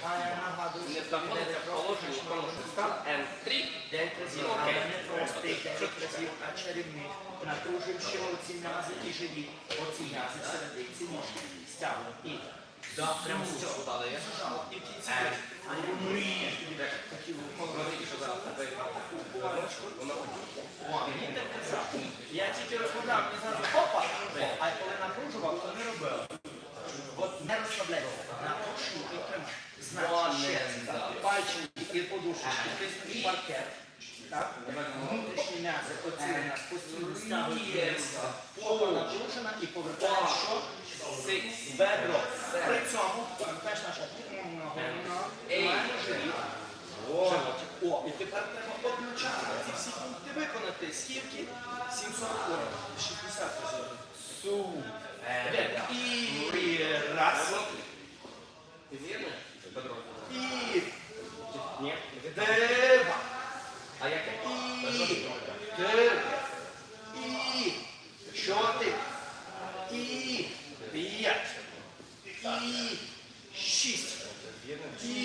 Не знаходиться в положенні стан N3. Дев'ять разів, Ну, окей. але не простий дев'ять разів, а оці м'язи і живі, оці м'язи в серединці ножки. Стягну і до прямо з цього. Але я Зажало. І в кінці теж. А я мрію тобі так хотів Смотри, що зараз тебе О, він так казав. Я тільки розмовляв, мені зразу хопа, а коли напружував, то не робив. Не розслабляйся, напружу і тримай. Значить, ще пальчики і подушечки, тиснуть паркет. Так? Внутрішні м'язи оці у нас постійно стягуються. Попа напружена і повертаєш що? Бедро. При цьому теж наша тримаємо живіт. О, і тепер треба одночасно ці всі пункти виконати. Скільки? 700 років. 60 разів. Су. Е, І раз. Ти вірно? Бедро. І Два. А яке? І три. І чотири. І п'ять. І шість. І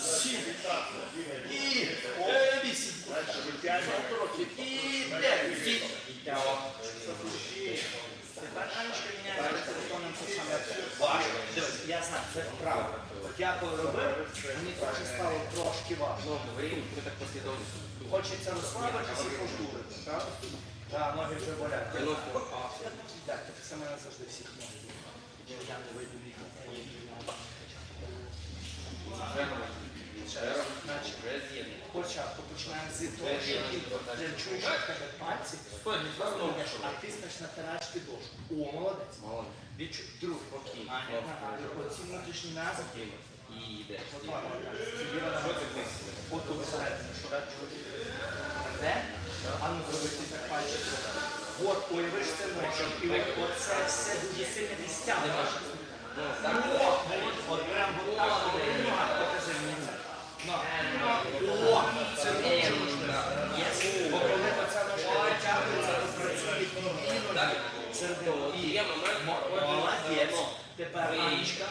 сім. І е, вісім. П'ять років. І дев'ять. І Тепер Анечка міняє телефонним посадом. Важко. Дивись, я знаю, це правда. Я коли робив, мені трохи стало трошки важко. Ну. Хочеться розслабитися і пожурити. так? Так, ноги вже болять. Так, так само мене завжди всіх ноги. Я не вийду вікна. Значить, Спочатку починаємо з того, що ти чуєш, в тебе пальці, а тиснеш на тарачки дошку. О, молодець. Молодець. Відчуй. Друг. Окей. Оці внутрішні м'язи. І йдеш. От тут всередині, що я чую. Де? А ну зробити так пальчик. От, уявиш це ночом. І оце все дуже сильно відстягне. Ну, Ну, от прям от так, от нога, покажи мені це. Ну, О, це дуже важливо. Єс. Бо коли оця ножка витягується, то працює підвійно. Середину. І Є момент. Молодець. Тепер Анечка,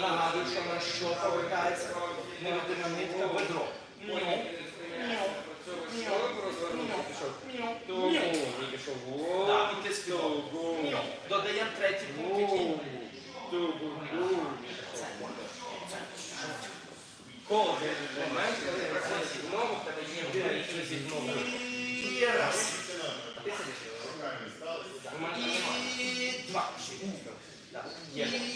нагадую, що на що повертається невидима нитка і ти співав. Ню. Додаємо третій пункт. Це. Момент, коли приходить знову, в тебе є вирішення зі. І раз. І два. І три.